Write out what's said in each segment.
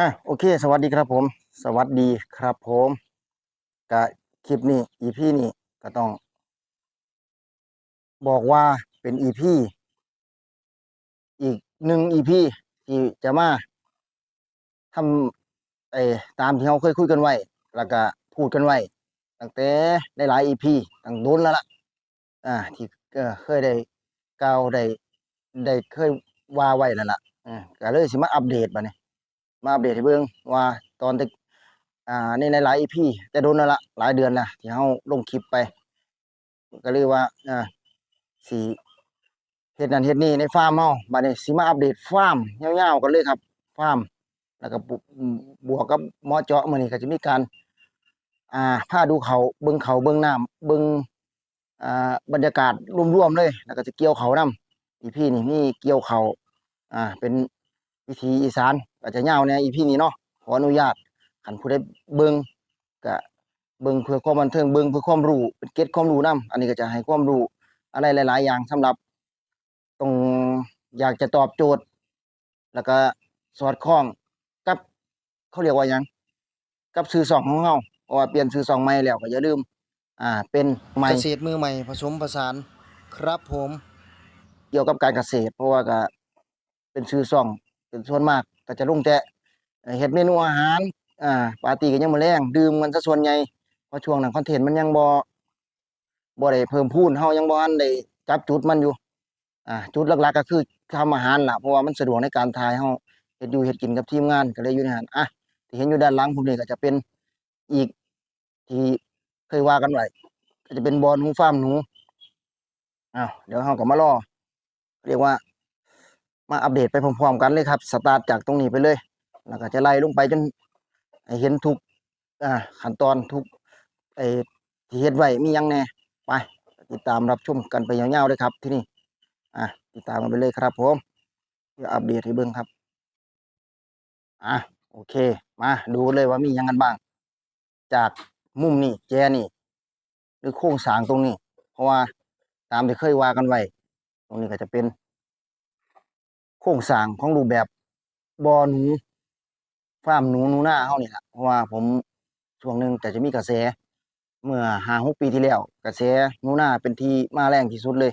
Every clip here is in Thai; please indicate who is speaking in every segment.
Speaker 1: อะโอเค สวัสดีครับผม สวัสดีครับผมกะคลิปนี้ EP นี้ก็ต้อง บอกว่าเป็น EP อีกหนึ่ง EP ที่จะมาทำไอ้ตามที่เราเคยคุยกันไว้ แล้วก็พูดกันไว้ตั้งแต่ได้หลาย EP ตั้งโดนแล้วล่ะ อ่า ที่เคยได้กล่าวได้ได้เคยว่าไว้แล้วล่ะอ่าก็เลยสิมาอัปเดตบัดนี้ มาอัปเดตให้เบิ่งว่าตอนที่อ่าในหลายๆ EP แต่โดนแล้วละหลายเดือนแล้วที่เฮาลงคลิปไป ก็เลยกว่าอ่าสิเฮ็ดนั่นเฮ็ดนี่ในฟาร์มเฮาบัดนี้สิมาอัปเดตฟาร์มยาวๆกันเลยครับฟาร์มแล้วก็บวกกับหมอเจาะมื้อนี้ก็จะมีการอ่าพาดูเขาเบิ่งเขาเบิ่งน้ำเบิ่งอ่าบรรยากาศรวมๆเลย แล้วก็จะเกี่ยวเขานำ EP นี่มีเกี่ยวเขาอ่าเป็นวิถีอีสาน ก็จะยาวแนว EP นี้เนาะขออนุญาตคันผู้ใดเบิ่งก็เบิ่งเพื่อความบันเทิงเบิ่งเพื่อความรู้เป็นเก็ตความรู้นํอันนี้ก็จะให้ความรู้อะไรหลาย ๆ อย่างสำหรับ ตรงอยากจะตอบโจทย์ แล้วก็สอดคล้องกับเขาเรียกว่าหยังกับชื่อช่องของเราเพราะว่าเปลี่ยนชื่อช่องใหม่แล้วก็อย่าลืม อ่า เป็นใหม่เกษตรมือใหม่ผสมผสานครับผม เกี่ยวกับการเกษตร เพราะว่าก็เป็นชื่อช่องเป็นส่วนมาก ก็จะลงแต่เอ่อเฮ็ดเมนูอาหารอ่าปาร์ตี้กันยังมื้อแลงดื่มกันซะส่วนใหญ่เพราะช่วงนั้นคอนเทนต์มันยังบ่บ่ได้เพิ่มพูนเฮายังบ่ทันได้จับจุดมันอยู่อ่าจุดหลักๆก็คือทำอาหารล่ะเพราะว่ามันสะดวกในการถ่ายเฮาเฮ็ดอยู่เฮ็ดกินกับทีมงานก็เลยอยู่ในหันอะที่เห็นอยู่ด้านหลังผมนี่ก็จะเป็นอีกที่เคยว่ากันไว้ก็จะเป็นบ่อหนูฟามหนูอ้าวเดี๋ยวเฮาก็มารอเรียกว่า มาอัปเดตไปพร้อมๆกันเลยครับสตาร์ทจากตรงนี้ไปเลย แล้วก็จะไล่ลงไปจนเห็นทุกอ่าขั้นตอนทุกไอ้ที่เฮ็ดไว้มียังแน่ไปติดตามรับชมกันไปยาวๆเลยครับที่นี่อะติดตามกันไปเลยครับผมเดี๋ยวอัปเดตให้เบิ่งครับอะโอเค มาดูเลยว่ามียังกันบ้าง จากมุมนี้แจนี่ หรือโครงสางตรงนี้ เพราะว่าตามที่เคยว่ากันไว้ ตรงนี้ก็จะเป็น โครงสร้างของรูปแบบบ่อหนูฟาร์มหนูหนูหน้าเฮานี่ล่ะเพราะว่าผมช่วงหนึ่งแต่จะมีกระแส เมื่อ5-6ปีที่แล้ว กระแสหนูหน้าเป็นที่มาแรงที่สุดเลย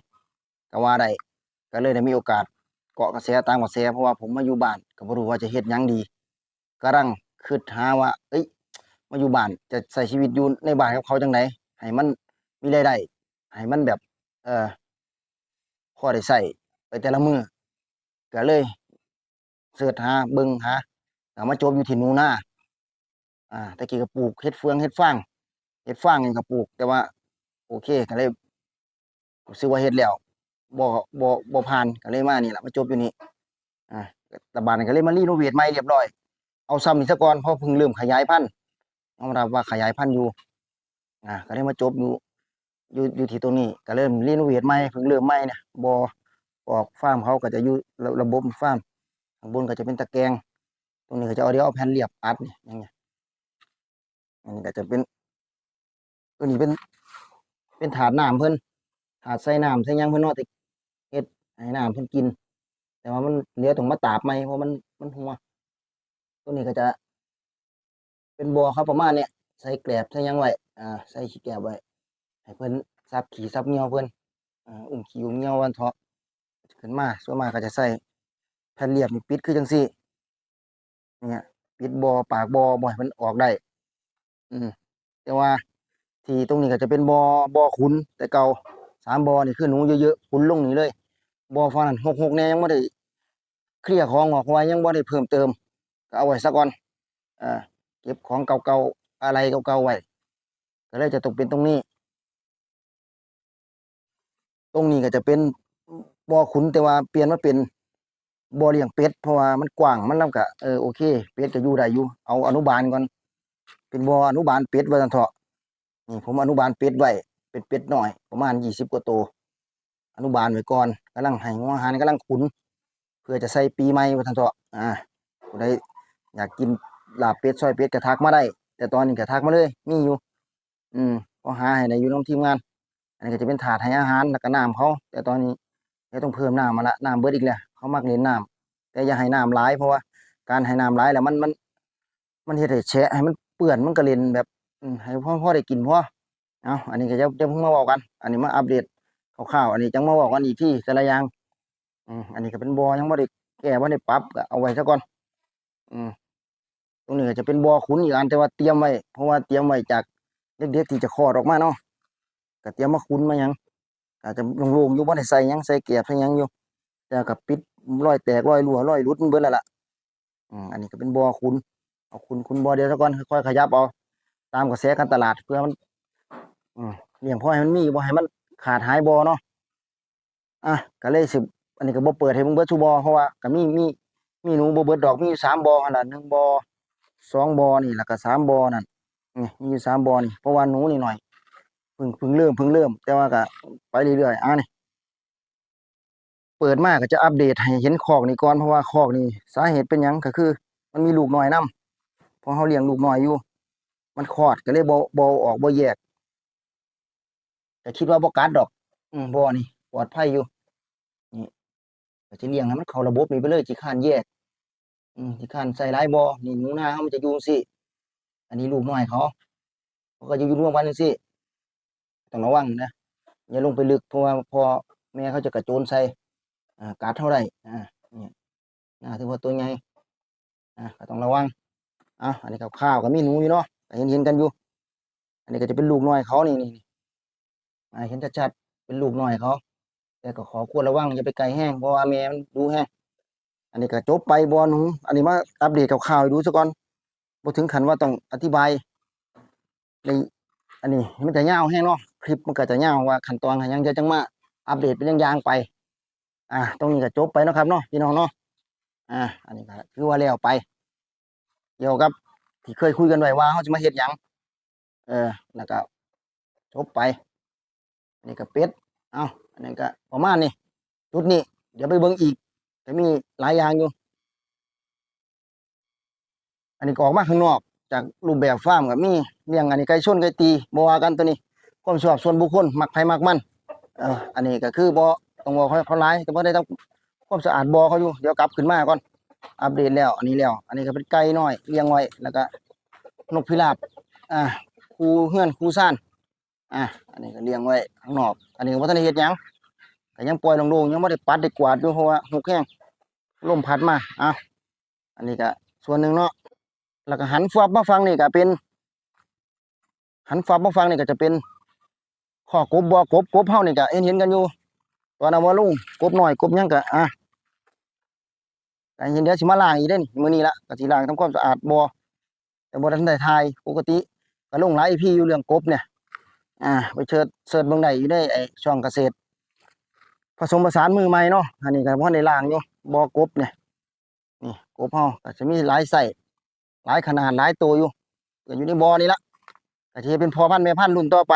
Speaker 1: ก็ว่าได้ก็เลยได้มีโอกาสเกาะกระแสตามกระแสเพราะว่าผมมาอยู่บ้านก็บ่รู้ว่าจะเฮ็ดหยังดีกำลังคิดหาว่า เอ้ย มาอยู่บ้านจะใช้ชีวิตอยู่ในบ้านกับเขาจังไดให้มันมีรายได้ให้มันแบบ เอ่อพอได้ใช้ไปแต่ละมือ ก็เลยเสิร์ชหาเบิ่งหาก็มาจบอยู่ที่หนูนาอ่าต่กี้ก็ปลูกเฮ็ดเฟืองเฮ็ดฟางเฮ็ดฟางนี่ก็ปลูก แต่ว่า โอเคก็เลยรู้สึกว่าเฮ็ดแล้วบ่บ่บ่ผ่านก็เลยมานี่ล่ะมาจบอยู่นี่อ่าต่บ้านก็เลยมารีโนเวทใหม่เรียบร้อยเอาซ้ำนี่ซะก่อนเพราะเพิ่งเริ่มขยายพันธุ์ยอมรับว่าขยายพันธุ์อยู่อ่าก็เลยมาจบอยู่อยู่อยู่ที่ตรงนี้ก็เริ่มรีโนเวทใหม่เพิ่งเริ่มใหม่เนี่ยบ่ ออกฟาร์มเขาก็จะอยู่ระระบบฟาร์มข้างบนก็จะเป็นตะแกรงตรงนี้ก็จะเอาเดี๋ยวเอาแผ่นเรียบอัดนี่อย่างเงี้ยอันนี้ก็จะเป็นตัวนี้เป็น เป็นถาดน้ำเพิ่นถาดใส่น้ำใส่ยังเพิ่นนาะที่เฮ็ดให้น้ำเพิ่นกิน แต่ว่ามันเหลือตรงมาตาบใหมเพราะมันมันหัวตัวนี้ก็จะ เป็นบ่อครับประมาณเนี้ยใส่แกลบใส่ยังไว้อ่าใส่ขี้แกลบไว้ให้เพิ่นซับขี้ซับเงี่ยวเพิ่นอ่าอุ้มขี้อุ้มเงี่ยววันเถาะ ขึ้นมาส่วนมากก็จะใส่แผ่นเรียบนี่ปิดคือจังซี่เนี่ยปิดบ่อปากบ่อบ่ให้มันออกได้ อืมแต่ว่าที่ตรงนี้ก็จะเป็นบ่อบ่อขุนแต่เก่าสามบ่อนี่คือหนูเยอะๆขุนลงนี่เลยบ่อฝั่งนั้นหกๆแน่ยังบ่ได้เคลียร์ของออกเพราะว่ายังบ่ได้เพิ่มเติมก็เอาไว้ซะก่อนอ่าเก็บของเก่าๆอะไรเก่าๆไว้ก็เลยจะตกเป็นตรงนี้ ตรงนี้ก็จะเป็น บ่อขุนแต่ว่าเปลี่ยนมาเป็นบ่อเลี้ยงเป็ดเพราะว่ามันกว้างมันแล้วก็เออโอเคเป็ดก็อยู่ได้อยู่เอาอนุบาลก่อนเป็นบ่ออนุบาลเป็ดวันเถาะนี่ผมอนุบาลเป็ดไว้เป็นเป็ดหน้อย ประมาณ20กว่าตัวอนุบาลไว้ก่อนกำลังให้หัวอาหารกำลังขุน เพื่อจะใส่ปีใหม่วันเถาะอ่าผู้ใดอยากกินลาบเป็ดซอยเป็ดก็ทักมาได้ แต่ตอนนี้ก็ทักมาเลยมีอยู่ อืมก็หาให้ได้อยู่นํทีมงาน อันนี้ก็จะเป็นถาดให้อาหารแล้วก็น้ำเขาแต่ตอนนี้ เดี๋ยวต้องเพิ่มน้ำมาละน้ำเบิดอีกแล้วเขามักเล่นน้ำแต่อย่าให้น้ำหลายเพราะว่าการให้น้ำหลายแล้วมันมัน มันเฮ็ดให้แฉะให้มันเปื้อนมันก็เล่นแบบให้พ่อพ่อได้กินพ่อเอาอันนี้ก็จะจะเพิ่งมาบอกกัน อันนี้มาอัปเดตคร่าวๆอันนี้จังมาบอกกันอีกที่แต่ละอย่างอืมอันนี้ก็เป็นบ่อยังบ่ได้แก้บ่ได้ปรับก็เอาไว้ซะก่อน อืมตรงนี้ก็จะเป็นบ่อขุนอีกอันแต่ว่าเตรียมไว้เพราะว่าเตรียมไว้จากเด็กๆที่จะคลอดออกมาเนาะก็เตรียมมาขุนมายัง อาจจะโลงๆอยู่บ่ได้ใส่ยังใส่แกบใส่ยังอยู่แต่ก็ปิดรอยแตกรอยรั่วรอยหลุดมันเบิดแล้วล่ะอืมอันนี้ก็เป็นบ่อขุนเอาขุนขุนบ่อเดียวซะก่อนค่อยๆขยับเอาตามกระแสการตลาดเพื่อมันอืมเลี้ยงพอให้มันมีบ่ให้มันขาดหายบ่เนาะอะก็เลยสิอันนี้ก็บ่เปิดให้เบิ่งเบิดซุบ่เพราะว่าก็มีมีมีหนูบ่เบิดดอกมีอยู่สามบ่หั่นน่ะหนึ่งบ่สองบ่นี่แล้วก็สามบ่นั่นนี่มีอยู่สามบ่นี่เพราะว่าหนูนี่หน่อย พิ่งเพิ่งเริ่มพิ่งเริ่ม แต่ว่าก็ไปเรื่อยๆอะนี่เปิดมากก็จะอัปเดตให้เห็นคอกนี่ก่อนเพราะว่าคอกนี่สาเหตุเป็นยังก็คือ มันมีลูกน้อยนํเพราะเฮาเลี้ยงลูกน้อยอยู่ มันคลอดก็เลยบ่บ่ออกบ่แยกแต่คิดว่าบ่กัดดอก อืมบ่นี่ปลอดภัยอยู่นี่ก็สิเลี้ยงให้มันเข้าระบบนี้ไปเลยสิค้านแยก อืมสิค้านใส่หลายบ่นี่หนูนาเฮามันจะยู่งซี้อันนี้ลูกน้อยเขาเขาก็จะอยู่ร่วมกันจังซี่ ต้องระวังนะอย่าลงไปลึกเพราะว่าพอแม่เขาจะกระโจนใส่อ่ากัดเท่าไดอ่านี่น่าถือว่าตัวใหญ่อ่าก็ต้องระวังอะอันนี้ข้าวๆก็มีหนูอยู่เนาะก็เห็นๆกันอยู่ อันนี้ก็จะเป็นลูกน้อยเขานี่นี่อ่าเห็นชัดๆเป็นลูกน้อยเขาแต่ก็ขอควรระวังอย่าไปไกลแห้งเพราะว่าแม่มันดูแห้งอันนี้ก็จบไปบอลหนูอันนี้มาอัปเดตข่าวๆดูซะก่อนบ่ถึงขั้นว่าต้องอธิบายในอันนี้มันจะยาวแห้งเนาะ คลิปมันก็จะยาวว่าขั้นตอนยังจะจังมาอัปเดตเป็นอย่างไป อ่าตรงนี้ก็จบไปนะครับเนาะพี่น้องเนาะอ่าอันนี้ก็คือว่าแล้วไปเกี่ยวกับที่เคยคุยกันไว้ว่าเขาจะมาเฮ็ดยังเออแล้วก็จบไปอันนี้ก็เป็ดเอาอันนี้ก็ประมาณนี้จุดนี้ เดี๋ยวไปเบิ่งอีกจะมีหลายอย่างอยู่อันนี้ก็ออกมาข้างนอกจากรูปแบบฟาร์มกับมีเลี้ยงอันนี้ไก่ชนไก่ตีบ่ว่ากันตัวนี้ ความชอบส่วนบุคคลมักไผมักมันเอออันนี้ก็คือบ่ต้องบอเขาเขาหลายแต่บ่ได้ต้องความสะอาดบ่อเขาอยู่เดี๋ยวกลับขึ้นมาก่อนอัปเดตแล้ว อันนี้แล้ว อันนี้ก็เป็นไก่น้อยเลี้ยงไว้แล้วก็นกพิราบอ่าคูเฮือนคูซ่านอะอันนี้ก็เลี้ยงไว้ข้างนอก อันนี้ก็บ่ทันได้เฮ็ดหยังก็ยังปล่อยโลงยังบ่ได้ปัดได้กวาดอยู่เพราะว่าหุกแห้งลมพัดมาอะอันนี้ก็ส่วนหนึ่งเนาะแล้วก็หันฟับมาฟังนี่ก็เป็น หันฟับมาฟังนี่ก็จะเป็น ขอกบบ่กบกบเฮานี่ก็เห็นเห็นกันอยู่ตอนเอามาลงกบหน้อยกบยังก็อะก็เห็นเดี๋ยวสิมาล้างอีกเด้นี่มื้อนี้ละก็สิล้างทำความสะอาดบ่แต่บ่ทันได้ถ่ายปกติก็ลงหลาย EP อยู่เรื่องกบเนี่ย อ่า ไปเชิญเสิร์ชเบิ่งได้อยู่ในไอ้ช่องเกษตร ผสมผสานมือใหม่เนาะอันนี้ก็บ่ได้ล้างอยู่บ่อกบเนี่ยนี่กบเฮาก็จะมีหลายไส้หลายขนาดหลายตัวอยู่ก็อยู่ในบ่อนี่ละก็สิเป็นพ่อพันธุ์แม่พันธุ์รุ่นต่อไป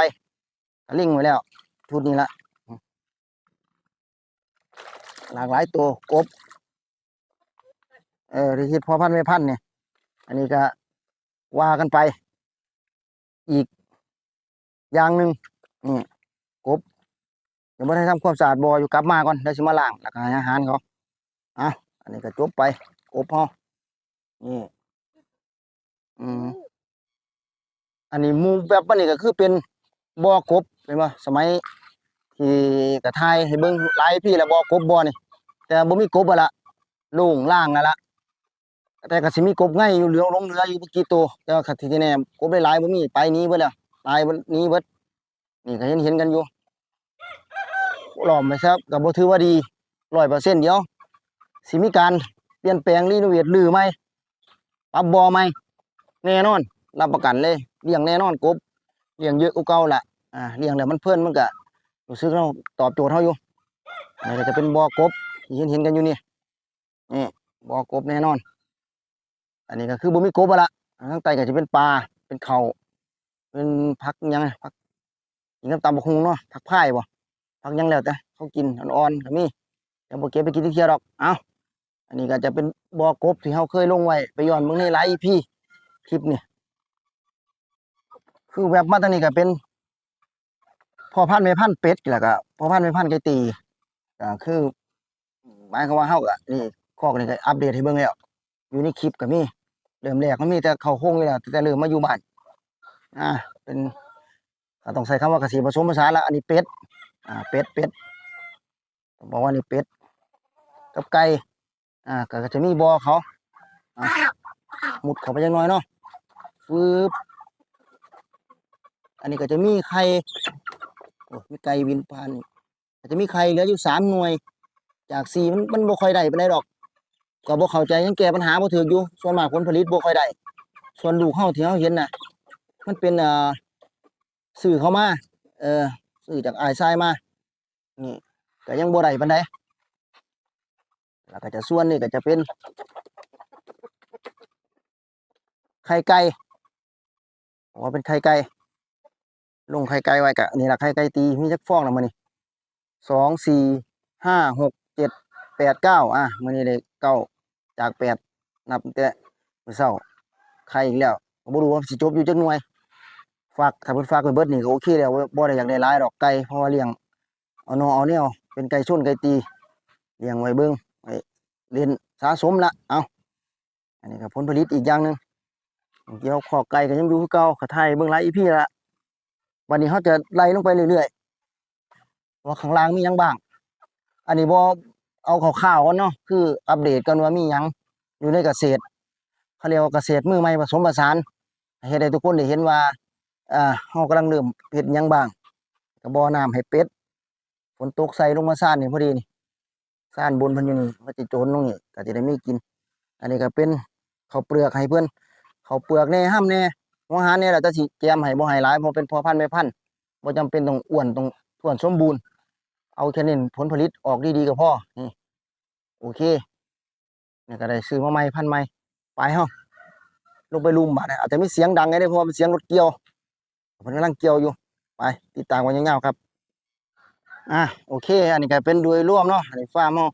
Speaker 1: ก็ลิงไว้แล้ว ชุดนี้ละหลากหลายตัวกบ เออที่คิดพ่อพันธุ์แม่พันเนี่ย อันนี้ก็ว่ากันไป อีกอย่างหนึ่งนี่กบเดี๋ยวไม่ได้ทำความสะอาดบ่ออยู่กลับมาก่อนเดี๋ยวสิมาล้างแล้วก็ให้อาหารเขาอะอันนี้ก็จบไปกบเฮานี่อืมอันนี้มูแบบว่านี่ก็คือเป็น บ่อกบเห็นป่สมัยที่กระทายให้เบิ่งหลายพี่แล้วบ่อกบบ่อนี่ แต่บ่มีกบอะละโล่งล่างนั่นละแต่ก็สิมีกบไงอยู่เหลืองลงเหลืออยู่บ่กี่ตัวแต่ว่าคันที่แน่กบหลายๆบ่มีไปนี้เบิดแล้วตายนนี้เบิดนี่ก็เห็นเห็นกันอยู่หลอมไปครับก็บ่ถือว่าดีร้อยเปอร์เซ็นต์เดียวสิมีการเปลี่ยนแปลงรีโนเวทหรือไหมปรับบ่อไหมแน่นอน รับประกันเลยเลี้ยงแน่นอนกบเลี้ยงเยอะกว่าเก่าละ อ่าเลี้ยงแล้วมันเพิ่อนมันก็รู้สึกเราตอบโจทย์เฮาอยู่นี่ก็จะเป็นบ่อกบเห็นเห็นกันอยู่นี่นี่บ่อกบแน่นอน อันนี้ก็คือบ่มีกบอะละข้างใต้ก็จะเป็นปลาเป็นเขาเป็นผักยังไงผักกินกับตำบักหุ่งเนาะผักพายบ่ผักยังแล้วแต่เขากินอ่อนๆก็มีเดี๋ยวบ่เก็บไปกินที่เที่ยวดอกเอ้าอันนี้ก็จะเป็นบ่อกบที่เฮาเคยลงไว้ไปย้อนเบิ่งในหลาย EP คลิปนี่คือแบบมาทางนี้ก็เป็น พอพันธุ์แม่พันธุ์เป็ดแล้วก็พอพันธุ์แม่พันธุ์ไก่ตีก็คือหมายความว่าเฮาก็นี่คอกนี่ก็อัปเดตให้เบิ่งแล้วอยู่ในคลิปก็มีเริ่มแรกมันมีแต่เขาโค้งอยู่แล้วแต่เริ่มมาอยู่บ้านอ่าเป็นต้องใช้คำว่าเกษตรผสมผสานละอันนี้เป็ดอ่าเป็ดเป็ดต้องบอกว่านี่เป็ดกับไก่อ่าก็ก็จะมีบ่อเขาอ่ามุดเขาไปยังน้อยเนาะฟืบอันนี้ก็จะมีไข่ มีไก่วินผ่านนี่ก็จะมีไข่เหลืออยู่สามหน่วย จากสี่มันมันบ่ค่อยได้ปานใดดอก ก็บ่เข้าใจยังแก้ปัญหาบ่ถูกอยู่ ส่วนมากผลผลิตบ่ค่อยได้ ส่วนลูกเฮาที่เฮาเห็นน่ะ มันเป็นเอ่อซื้อเข้ามาเออซื้อจากอ้ายชายมานี่ก็ยังบ่ได้ปานใดแล้วก็จะส่วนนี่ก็จะเป็น ไข่ไก่บอกว่าเป็นไข่ไก่ ลงไข่ไก่ไว้ก็นี่ละไข่ไก่ตีมีจักฟองแล้วมื้อนี้สองสี่ห้าหกเจ็ดแปดเก้าอะมือนี้ได้เก้าจากแปดนับแต่มื้อเช้าไข่อีกแล้วก็บ่รู้ว่าสิจบอยู่จักหน่วยฝากถ้าเพิ่นฝากไว้เบิดนี่ก็โอเคแล้วบ่ได้อยากได้หลายดอกไก่เพราะว่าเลี้ยงเอานอเอาแนวเป็นไก่ชนไก่ตีเลี้ยงไว้เบิ่งไว้เรียนสะสมละเอาอันนี้ก็ผลผลิตอีกอย่างหนึ่งเกี่ยวขอกไก่ก็ยังอยู่คือเก่าก็ถ่ายเบิ่งหลาย EP ละ วันนี้เฮาจะไล่ลงไปเรื่อยๆว่าข้างล่างมียังบ้าง อันนี้บ่เอาข่าวๆก่อนเนาะคืออัปเดตกันว่ามียังอยู่ในเกษตรเขาเรียกว่าเกษตรมือใหม่ผสมผสานให้เฮ็ดให้ทุกคนได้เห็นว่าอ่าเฮากำลังเริ่มเฮ็ดยังบ้างก็บ่อน้ำให้เป็ดฝนตกใส่ลงมาซ่านนี่พอดีนี่ซ่านบนพิ่นอยู่นี่ว่าสิโจรลงนี่ก็สิได้มีกิน อันนี้ก็เป็นเขาเปลือกให้เพิ่นข้าเปลือกแน่ห้ามแน่ หัวหารเนี่ยแหละจะสิแจมให้บ่ให้หลายเพราะเป็นพอพันธุ์แม่พันธุ์บ่จำเป็นต้องอ้วนต้องท้วนสมบูรณ์ เอาแค่เน้นผลผลิตออกดีๆก็พอนี่โอเคนี่ก็ได้ซื้อมาใหม่พันธุ์ใหม่ไปเฮาลงไปลุมบาดเนี่ยอาจจะมีเสียงดังไงเด้เพราะมันเสียงรถเกี่ยวเพิ่นกำลังเกี่ยวอยู่ไปติดตามกันยาวๆครับอะโอเค อันนี้ก็เป็นโดยร่วมเนาะอันนี้ฟาร์มเฮา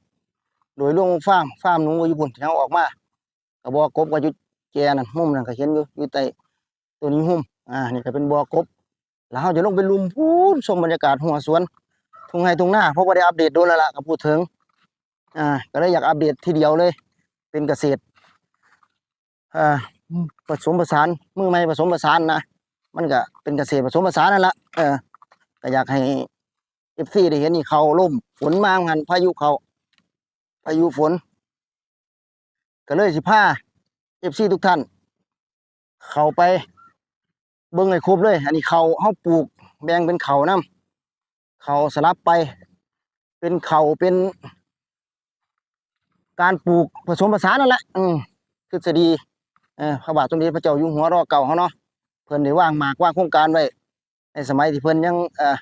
Speaker 1: โดยร่วมฟาร์มฟาร์มหนูก็อยู่พุ่นที่เฮาออกมาก็บ่อกบก็อยู่แกนั่นหุ่มนั่นก็เห็นอยู่อยู่ใต้ ตัวนี้หุ่มอ่านี่ก็เป็นบ่อกบ แล้วเฮาจะลงไปลุมพูนชมบรรยากาศหัวสวนทุ่งไร่ทุ่งนาเพราะว่าได้อัปเดตโดนแล้วล่ะก็พูดถึงอ่าก็เลยอยากอัปเดตทีเดียวเลย เป็นเกษตรอ่าผสมผสานมือใหม่ผสมผสานนะมันก็เป็นเกษตรผสมผสานนั่นละเออก็อยากให้เอฟซีได้เห็นนี่เขาล่มฝนมาหันพายุเขาพายุฝน ก็เลยสิพาเอฟซีทุกท่าน เข้าไป เบิ่งให้ครบเลย อันนี้เขาเฮาปลูกแบ่งเป็นเขานํเขาสลับไป เป็นเขาเป็น การปลูกผสมผสานนั่นแหละ อืมทฤษฎีเออพระบาทสมเด็จพระเจ้าอยู่หัวรอเก่าเขาเนาะเพิ่นได้วางหมากวางโครงการไว้ในสมัยที่เพิ่นยังเออ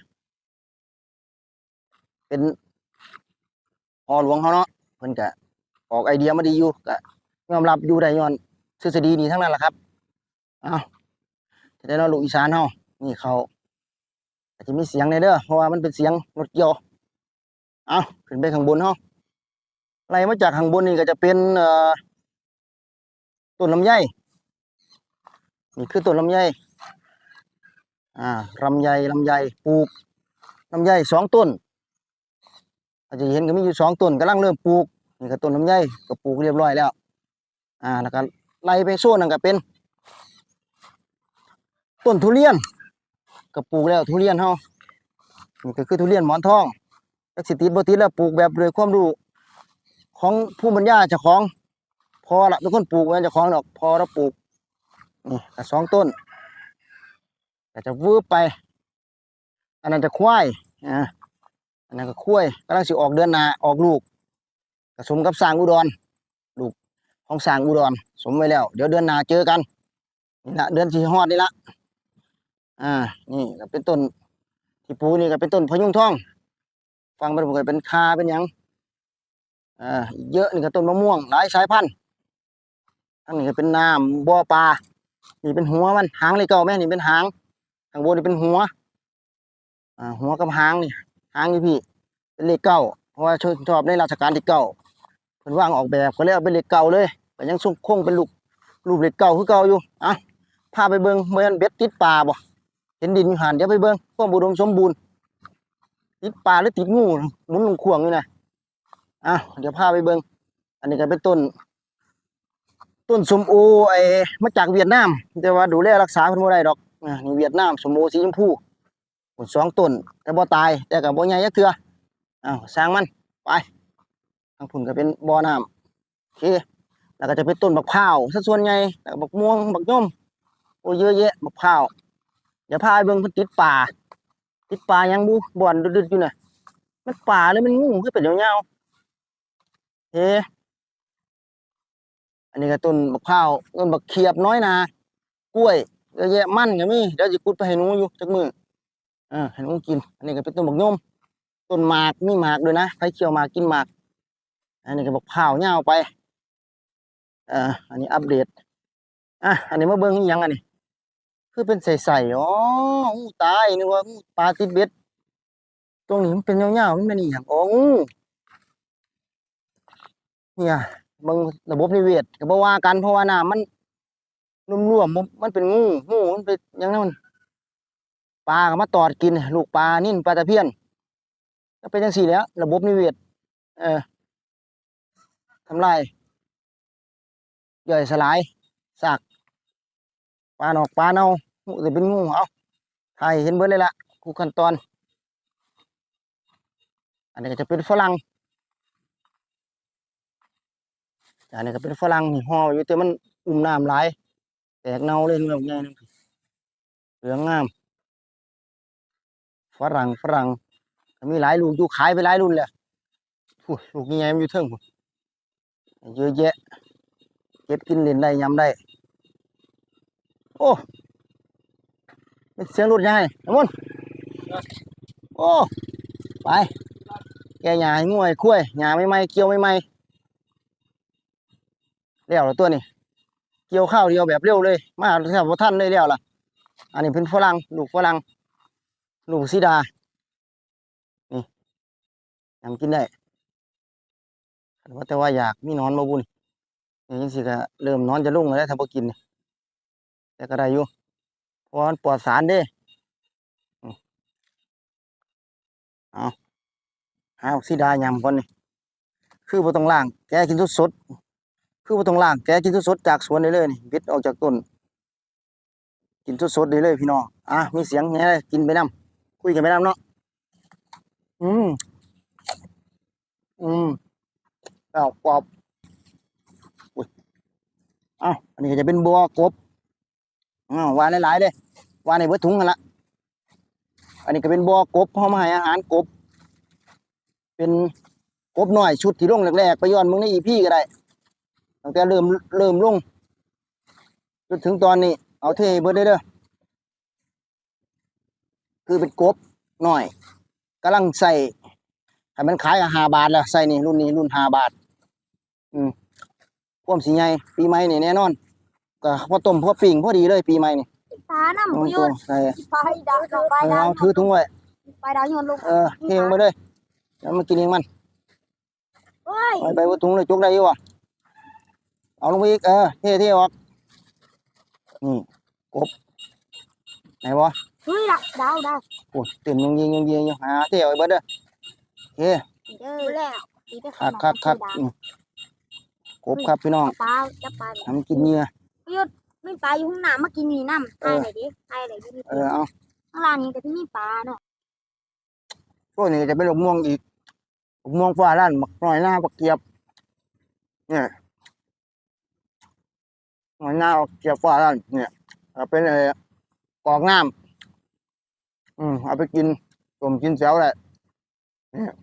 Speaker 1: เป็นพอหลวงเขาเนาะเพิ่นก็ออกไอเดียมาดีอยู่ก็ยอมรับอยู่ได้ย้อนทฤษฎีนี้ทั้งนั้นแหละครับอ้าว ได้เนาะลูกอีสานเฮานี่เขาอาจจะมีเสียงในเด้อเพราะว่ามันเป็นเสียงรถเกี่ยวเอาขึ้นไปข้างบนเฮาไล่มาจากข้างบนนี่ก็จะเป็นเอ่อต้นลำไยนี่คือต้นลำไยอ่าลำไยลำไยปลูกลำไยสองต้นอาจจะเห็นก็มีอยู่สองต้นกำลังเริ่มปลูกนี่ก็ต้นลำไยก็ปลูกเรียบร้อยแล้ว อ่าแล้วก็ไล่ไปโซนนั่นก็เป็น ต้นทุเรียนก็ปลูกแล้วทุเรียนเฮานี่ก็คือทุเรียนหมอนทองจักสิติดบ่ติดแล้วปลูกแบบด้วยความรู้ของผู้บรรยาเจ้าของ พอละเป็นคนปลูกไว้เจ้าของดอกพอเราปลูกนี่สองต้นก็จะวืบไป อันนั้นจะควายอ่าอันนั้นก็ควายกำลังสิออกเดือนนาออกลูกผสมกับสางอุดรลูกของสางอุดรสมไว้แล้ว เดี๋ยวเดือนนาเจอกันนี่ละเดือนที่ฮอดนี่ละ อ่า นี่ก็เป็นต้น ที่ปูนี่ก็เป็นต้นพยุงทอง ฟังไปผมก็เป็นคาเป็นหยังอ่าเยอะนี่ก็ต้นมะม่วงหลายสายพันธุ์ทั้งนี้ก็เป็นน้ำบ่อปลา นี่เป็นหัวมันหางเลยเก่าแม่นี่เป็นหางข้างบนนี่เป็นหัว อ่า หัวกับหางนี่ หางนี่พี่ เป็นเลขเก้า เพราะว่าชชอบในราชการที่เก้าเพิ่นวางออกแบบก็เลยเอาเป็นเลขเก้าเลยก็ยังทรงคงเป็นรูปรูปเลขเก้าคือเก่าอยู่อะพาไปเบิ่งเมือนเบ็ดติดปลาบ่ เห็นดินอยู่หันเดี๋ยวไปเบิ่งความอุดมสมบูรณ์ติดปลาหรือติดงูหมุนลงข่วงอยู่นะอะเดี๋ยวพาไปเบิ่งอันนี้ก็เป็นต้น ต้นสมโอไอมาจากเวียดนาม แต่ว่าดูแลรักษาเพิ่นบ่ได้ดอกอ่านี่เวียดนามสมโอสีชมพูผลสองต้นแต่บ่ตาย แต่ก็บ่ใหญ่จักเทื่ออ้าวสร้างมันไปทางพุ่นก็เป็นบ่อน้ำโอเคแล้วก็จะเป็นต้นบักพร้าวซะส่วนใหญ่แล้วก็บักม่วงบักย่อมโอ้เยอะแยะบักพร้าว เดี๋ยวพาไปเบิ่งเพิ่นติดป่า ติดป่ายังบุบ่อนดึดๆอยู่น่ะมันป่าหรือมันงูคือเป็นยาวๆเฮอันนี้ก็ต้นบักพร้าวต้นบักเขียบน้อยนากล้วยเยอะแยะมันก็มีเดี๋ยวจะกุดไปให้หนูอยู่จักมืออ่าให้หนูกิน อันนี้ก็เป็นต้นบักยมต้นหมากมีหมากด้วยนะใครเคี่ยวหมากกินหมาก อันนี้ก็บักพร้าวยาวไปอ่าอันนี้อัปเดตอะอันนี้มาเบิ่งอีหยังอันนี้ คือเป็นใสๆอ๋ออู้ตายนึกว่าอู้ปลาติดเบ็ด ตรงนี้มันเป็นยาวๆมันเป็นอีหยังอ๋องูเนี่ยบิ่งระบบนิเวศก็บ่ว่ากันเพราะว่าน้ำมันรวมๆมันเป็นงูงูมันเป็นยังนั้นมันปลาก็มาตอดกิน ลูกปลานิ่นปลาตะเพียนก็เป็นจังซี่แล้ว ระบบนิเวศเออทำลายย่อยสลายซาก ปลาหนอกปลาเน่างูสิเป็นงูเอาถ่ายเห็นเบิดเลยล่ะทุกขั้นตอน อันนี้ก็จะเป็นฝรั่งอันนี้ก็เป็นฝรั่งนี่ห่ออยู่แต่มันอุ่มน้ำหลายแตกเน่าเลยนี่แบบใหญ่นึงเหลืองงามฝรั่งฝรั่งมีหลายลูกอยู่ขายไปหลายรุ่นแล้วพู้ลูกใหญ่ๆมันอยู่เทิงพู้เยอะแยะเก็บกินเล่นได้ยำได้ โอ้เป็นเสียงรถใหญ่น้ำมันโอ้ไป แกหญ้าให้งวยคุ้ยหญ้าไม่ไหมเกี่ยวไม่ไหมแล้วแล้วตัวนี้ เกี่ยวข้าวเดียวแบบเร็วเลย มาแทบว่าท่านเลยแล้วล่ะ อันนี้เป็นฝรั่งลูกฝรั่งลูกสีดา นี่ยังกินได้แต่ว่าแต่ว่าอยากมีนอนมาบุญนี่ยังสิก็เริ่มนอนจะลุ่งแล้วถ้าบ่กินนี่ แต่ก็ได้อยู่เพราะมันปลอดสารเด้อืมเอาหาสีดายำก่อนนี่คือบ่ต้องล้าง แกกินสด คือบ่ต้องล้าง แกกินสดจากสวนได้เลยนี่บิดออกจากต้น กินสดได้เลยพี่น้อง อะ มีเสียงแหน่เลยกินไปนํคุยกันไปนํเนาะ อืม อืมอ้าวกรอบอุ้ยอ้าวอันนี้ก็จะเป็นบัวกบ อ้าววานหลายๆเลยวานในเบิดถุงกันละอันนี้ก็เป็นบัวกบเฮามาให้อาหารกบ เป็นกบหน้อยชุดที่ลงแรกๆไปย้อนมึงใน EP ก็ได้ตั้งแต่เริ่มเริ่มลงจนถึงตอนนี้ เอาเทเบิดได้เด้อคือเป็นกบหน่อยกำลังใส่ให้มันขายกับห้าบาทแล้วใส่นี่รุ่นนี้รุ่นห้าบาท อืมควมสีใหญ่ปีใหม่นี่แน่นอน ก็พอต้มพอปิ้งพอดีเลยปีใหม่นี่
Speaker 2: ปลาน้ำ
Speaker 1: เอา
Speaker 2: บุ
Speaker 1: ตั
Speaker 2: ยุ
Speaker 1: ว
Speaker 2: ด
Speaker 1: ใส่
Speaker 2: ปลาดาวปลา
Speaker 1: เออ
Speaker 2: ดาว
Speaker 1: เอาถือถุงไว้
Speaker 2: ปลาดาวโยนลง
Speaker 1: เออเทลงไปเลยแล้วมากินเองมัน
Speaker 2: เฮ้ย
Speaker 1: ไปไปว่าถุงเลยจุกได้อยู่วะเอาลงไปอีกเออเทเทออกนี่กบไหนวะ
Speaker 2: เฮ้ยดาวดาวดาว
Speaker 1: โอ้ยเต็มยังยิงยังยิงอยู่หาเที่ยวไอ้เบิดเด้อโอเค
Speaker 2: เด้อแล้วตีไป
Speaker 1: คักคักคักอืมกบครับพี่น้อง
Speaker 2: ปลาจับปลา
Speaker 1: ทำกินเหงื่อ
Speaker 2: ไม่ปลาอยู่ข้างหน้าเมื่อกี้มีน้ำ
Speaker 1: เอ
Speaker 2: ไอ้
Speaker 1: อ
Speaker 2: ไหนดิไอ้ไหนดิ
Speaker 1: เออเอา
Speaker 2: ข้างล่างนี้ก็จะมีปลาเนาะ
Speaker 1: พวกนี้ก็จะเป็นลูกม่วงอีกลูกม่วงฟ้าล้านบักหน่อยหน้าบักเกียบ เนี่ยหน่อยหน้าบักเกียบฟ้าล้านเนี่ยเอาเป็นอะไรกอกน้ำอืมเอาไปกินต้มกินแซวแหละเนี่ย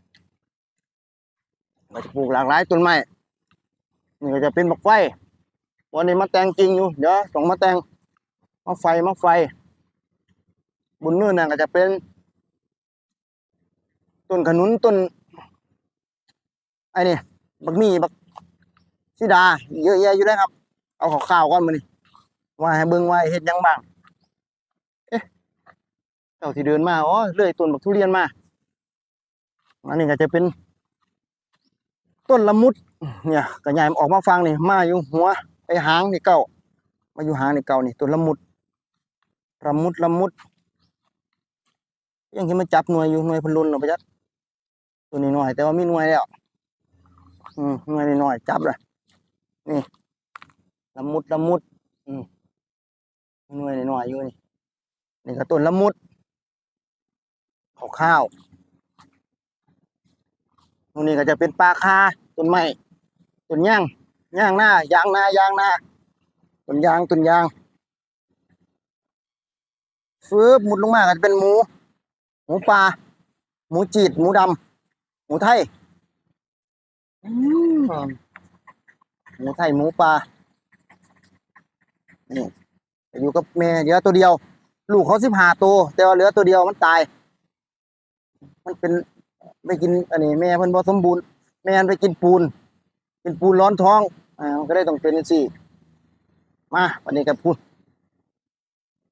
Speaker 1: เราจะปลูกหลากหลายต้นไม้นี่ก็จะเป็นบักไฟ วันนี้มาแต่งจริงอยู่ เดี๋ยวต้องมาแต่งมาไฟมาไฟบนเนื้อนั่นก็จะเป็น ต้นขนุนต้นไอ้นี่บักมี่บักซิดา เยอะแยะอยู่แล้วครับ เอาข้าวๆก่อนมานี่ว่าให้เบิ่งว่าเฮ็ดยังบ้างเอ๊ะเจ้าที่เดินมาอ๋อเลื่อยต้นบักทุเรียนมาอันนี้ก็จะเป็น ต้นละมุด เนี่ยก็ใหญ่ออกมาฟังนี่มาอยู่หัว อ้หางนี่เก่ามาอยู่หางนี่เก่านี่ต้นละมุดละมุดละมุด ยังที่มันจับหน่วยอยู่หน่วยพลุนเนาะไปจัดตัวนี้หน่อย แต่ว่ามีหน่วยแล้วอืมหน่วยนี่หน่อยจับเลยนี่ละมุดละมุด อืมหน่วยหน่อยอยู่นี่นี่ก็ต้นละมุดข้าวข้าวตรงนี้ก็จะเป็นปลาคาต้นไม้ต้นย่าง ย่างหน้ายางหน้ายางหน้าต้นยางต้นยางฟืบมุดลงมาก็จะเป็นหมู หมูปลาหมูจีดหมูดำหมูไทยอืมหมูไทยหมูปลานี่อยู่กับแม่เหลือตัวเดียว ลูกเขาสิบห้าตัวแต่ว่าเหลือตัวเดียวมันตาย มันเป็นไปกินอันนี้แม่เพิ่นบ่สมบูรณ์ แม่มันไปกินปูน กินปูนร้อนท้อง อ่ามันก็ได้ต้องเป็นจังซี่มาวันนี้ก็พูด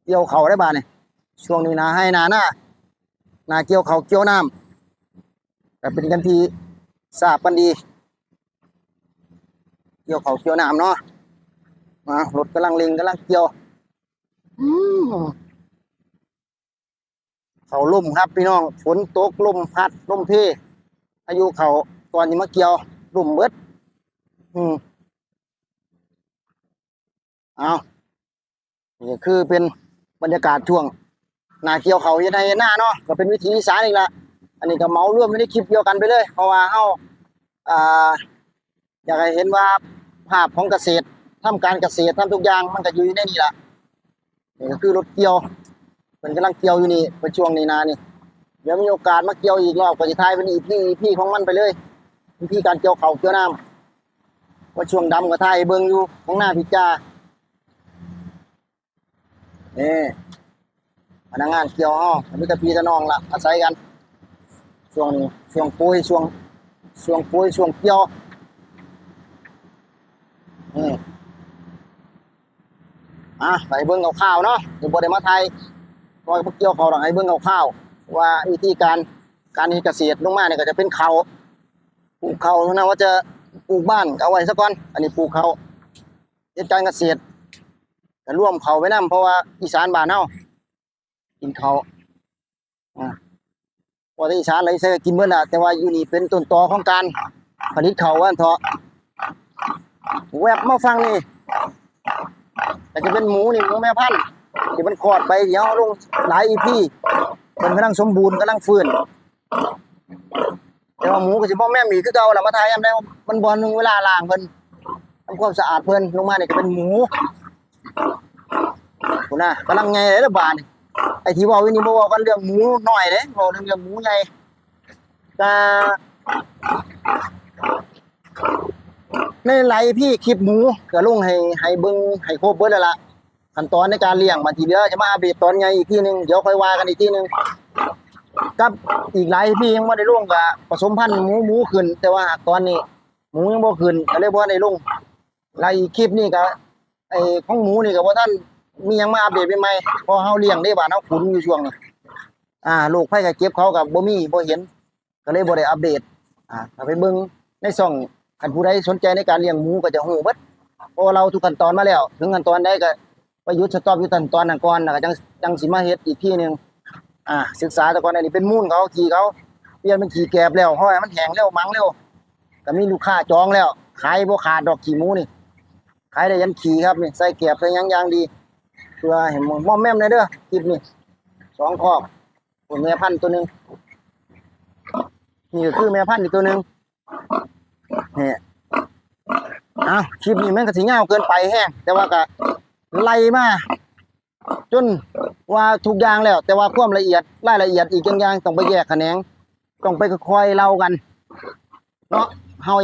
Speaker 1: เกี่ยวเขาได้บ้าดนี่ยช่วงนี้นาให้นาหน้านาเกี่ยวเขาเกี่ยวน้ำก็เป็นกันทีทราบกันดี เกี่ยวเขาเกี่ยวน้ำเนาะมารถกำลังเล็งกำลังเกี่ยวเขาล่มครับพี่น้องฝนตกล่มพัดล่มเพอายุเขาตอนนี้มาเกี่ยวล่มเบิด อืม เอานี่คือเป็นบรรยากาศช่วงนาเกี่ยวเขาเฮ็ดให้เฮ็ดหน้าเนาะก็เป็นวิถีอีสานอีกละอันนี้ก็เมาร่วมไม่ได้คลิปเดียวกันไปเลย เพราะว่าเฮาอ่าอยากให้เห็นว่าภาพของเกษตรทำการเกษตรทำทุกอย่างมันก็อยู่ในนี่ละนี่ก็คือรถเกี่ยว มันกำลังเกี่ยวอยู่นี่เป็นช่วงนี้นานี่เดี๋ยวมีโอกาสมาเกี่ยวอีกรอบก็จะทายเป็นอีพี่พี่ของมันไปเลยเป็นพี่การเกี่ยวเขาเกี่ยวน้ำว่าช่วงดำก็ทายเบิงอยู่ของหน้าพิจา นี่พนักงานเกี่ยวอ้ออันนี้ก็พี่กับน้องละอาศัยกันช่วงนี้ช่วงปุ้ยช่วงช่วงปุ้ยช่วงเกี่ยวนี่อะไปเบิ่งข่าวเนาะเดี๋ยวบ่ได้มาไทยคอยพวกเกี่ยวเขาหรอกให้เบิ่งข่าวว่าวิธีการการเกษตรลงมาเนี่ยก็จะเป็นเขาวปลูกเขาวเท่านั้นว่าจะปลูกบ้านเอาไว้ซะก่อน อันนี้ปลูกเขาวเฮ็ดการเกษตร ก็ร่วมเขาไว้นํเพราะว่าอีสานบ้านเฮากินเขาอ่าพอที่อีสานอะไรใส่ก็กินเบิดล่ะแต่ว่าอยู่นี่เป็นต้นตอของการผลิตเขาว่านเถาะแวบมาฟังนี่แต่จะเป็นหมูนี่หมูแม่พันธุ์ที่มันคลอดไปเดี๋ยวเอาลงหลายอีพีมันกำลังสมบูรณ์กำลังฟื้นแต่ว่าหมูก็สิบ่แม่นอีกคือเก่าละมาทายยามได้มันบ่นึงเวลาล้างเพิ่นทำความสะอาดเพิ่นลงมาเนี่ยก็เป็นหมู พุ่นน่ะกำลังใหญ่เลยละบาดไอ้ที่ว้าอยู่นี่บ่เว้ากันเรื่องหมูน้อยเด้เว้าเรื่องเรื่องหมูใหญ่ก็ในไลฟ์พี่คลิปหมูก็ลงให้ให้เบิ่งให้ครบเบิดแล้วล่ะขั้นตอนในการเลี้ยงบาทีเดียวจะมาอัปเดตตอนไงอีกทีหนึ่งเดี๋ยวค่อยว่ากันอีกทีหนึ่งกับอีกหลายพี่ยังไม่ได้ลงกับผสมพันธุ์หมูหมูขึ้น แต่ว่าตอนนี้ หมูยังบ่ขึ้นก็เลยบ่ได้ลงแล้วอีกคลิปนี้ก็ ไอ้ของหมูนี่ก็บ่ท่านมีหยังมาอัปเดตใหม่ๆเพอเฮาเลี้ยงได้บ้านเฮาขุนอยู่ช่วงนี้อ่าโรคภัยไข้เจ็บเขาก็บ่มีบ่เห็น ก็เลยบ่ได้อัปเดต อ่าถ้าไปเบิ่งในช่องคันผู้ใดสนใจในการเลี้ยงหมูก็จะฮู้เบิดเพราะว่าเราทุกขั้นตอนมาแล้ว ถึงขั้นตอนใดก็ไปหยุดสต็อปอยู่ตันตอนนั้นก่อนแล้วก็จังจังสิมาเฮ็ดอีกที่หนึงอ่า ศึกษาแต่ก่อนอันนี้เป็นมูลเขาขี่เขาเปลี่ยนเป็นขี่แกบแล้วเพราะว่ามันแห้งเร็วมังเร็วก็มีลูกค้าจองแล้ว ขายบ่ขาดดอกขี่หมูนี่ ขายได้ยันขี่ครับนี่ใส่แกบใส่ยังยางดีเพื่อให้มอมแม่มเลยเด้อคลิปนี้สองคอกตัวแม่พันตัวหนึ่งนี่ก็คือแม่พันธุ์อีกตัวหนึ่งนี่อ้าวคลิปนี้แม่งก็สิยาวเกินไปแฮงแต่ว่าก็ไล่มาจนว่าทุกอย่างแล้ว แต่ว่าความละเอียดรายละเอียดอีกอย่างๆต้องไปแยกแขนง ต้องไปค่อยเล่ากัน เนาะ เฮา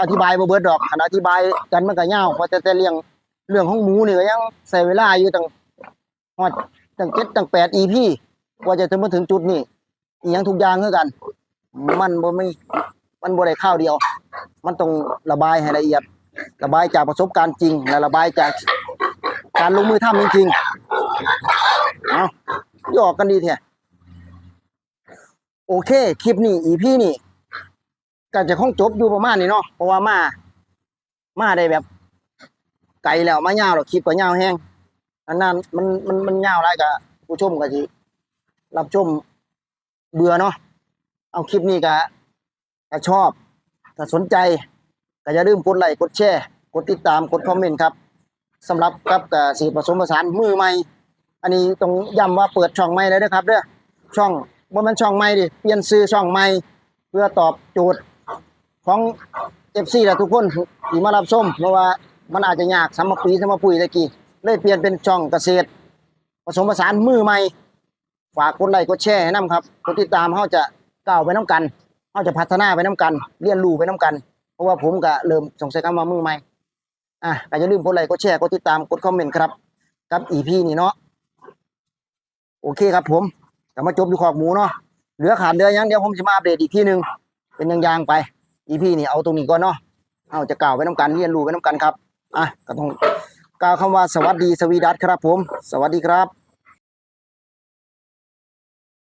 Speaker 1: อธิบายบ่เบิดดอกคันอธิบายกันมันก็ยาวเพราะแต่แต่เรื่องเรื่องของหมูนี่ก็ยังใช้เวลาอยู่ตั้งฮอดตั้ง7ตั้ง8 EP กว่าจะถึงมาถึงจุดนี้อีหยังทุกอย่างคือกัน มันบ่มีมันบ่ได้ข้าวเดียว มันต้องระบายให้ละเอียด ระบายจากประสบการณ์จริง และระบายจากการลงมือทำจริงๆเอาหยอกกันดีแท้โอเค คลิปนี้อีพีนี่ ก็จะคงจบอยู่ประมาณนี้เนาะเพราะว่ามา มาได้แบบ ไกลแล้วมายาวหรอกคลิปก็ยาวแห้งอันนั้นมันมันมันยาวไรกับผู้ชมก็สิรับชมเบื่อเนาะเอาคลิปนี้ก็ถ้าชอบถ้าสนใจก็อย่าลืมกดไลค์กดแชร์กดติดตามกดคอมเมนต์ครับสำหรับกับเกษตรผสมผสานมือใหม่ อันนี้ต้องย้ำว่าเปิดช่องใหม่เลยนะครับเด้อช่องบ่แมันช่องใหม่ดิเปลี่ยนชื่อช่องใหม่เพื่อตอบโจทย์ ของ FC และทุกคนที่มารับชมเพราะว่ามันอาจจะยากสำหรับปีสำหรับปุ๋ยตะกี้เลยเปลี่ยนเป็นช่องเกษตร ผสมผสานมือใหม่ ฝากกดไลค์กดแชร์ให้นํครับกดติดตามเฮาจะก้าวไปน้กันเฮาจะพัฒนาไปน้กัน เรียนรู้ไปน้กัน เพราะว่าผมก็เริ่มสงสัยคำว่ามือใหม่อะก็อย่าลืมกดไลค์กดแชร์กดติดตามกดคอมเมนต์ครับกับ EP นี่เนาะโอเคครับผมก็มาจบอยู่ขอกหมูเนาะเหลือขาดเดือยังเดี๋ยวผมจะมาอัปเดตอีกทีหนึ่งเป็นยางๆไป อีพีนี่เอาตรงนี้ก่อนเนาะเอาจะกล่าวไว้น้ำกันเรียนรู้ไว้น้ำกันครับอะก็ต้องกล่าวคำว่าสวัสดีสวีดัสครับผม สวัสดีครับ